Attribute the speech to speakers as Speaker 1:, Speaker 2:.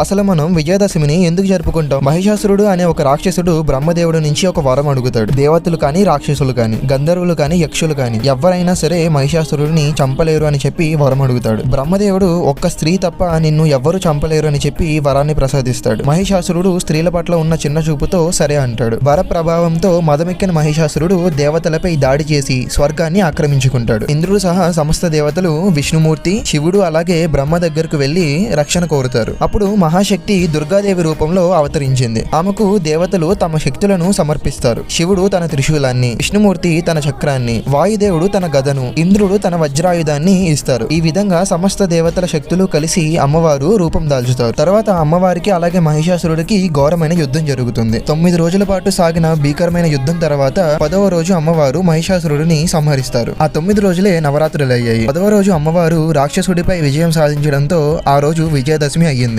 Speaker 1: అసలు మనం విజయదశమిని ఎందుకు జరుపుకుంటాం? మహిషాసురుడు అనే ఒక రాక్షసుడు బ్రహ్మదేవుడు నుంచి ఒక వరం అడుగుతాడు. దేవతలు కానీ రాక్షసులు కానీ గంధర్వులు కానీ యక్షులు కానీ ఎవరైనా సరే మహిషాసురుడిని చంపలేరు అని చెప్పి వరం అడుగుతాడు. బ్రహ్మదేవుడు ఒక్క స్త్రీ తప్ప నిన్ను ఎవ్వరు చంపలేరు అని చెప్పి వరాన్ని ప్రసాదిస్తాడు. మహిషాసురుడు స్త్రీల పట్ల ఉన్న చిన్న చూపుతో సరే అంటాడు. వర ప్రభావంతో మదమెక్కిన మహిషాసురుడు దేవతలపై దాడి చేసి స్వర్గాన్ని ఆక్రమించుకుంటాడు. ఇంద్రుడు సహా సమస్త దేవతలు విష్ణుమూర్తి శివుడు అలాగే బ్రహ్మ దగ్గరకు వెళ్ళి రక్షణ కోరుతారు. అప్పుడు మహాశక్తి దుర్గాదేవి రూపంలో అవతరించింది. ఆమెకు దేవతలు తమ శక్తులను సమర్పిస్తారు. శివుడు తన త్రిశూలాన్ని విష్ణుమూర్తి తన చక్రాన్ని వాయుదేవుడు తన గదను ఇంద్రుడు తన వజ్రాయుధాన్ని ఇస్తారు. ఈ విధంగా సమస్త దేవతల శక్తులు కలిసి అమ్మవారు రూపం దాల్చుతారు. తర్వాత అమ్మవారికి అలాగే మహిషాసురుడికి ఘోరమైన యుద్ధం జరుగుతుంది. తొమ్మిది రోజుల పాటు సాగిన భీకరమైన యుద్ధం తర్వాత పదవ రోజు అమ్మవారు మహిషాసురుడిని సంహరిస్తారు. ఆ తొమ్మిది రోజులే నవరాత్రులు అయ్యాయి పదవ రోజు అమ్మవారు రాక్షసుడిపై విజయం సాధించడంతో ఆ రోజు విజయదశమి అయ్యింది.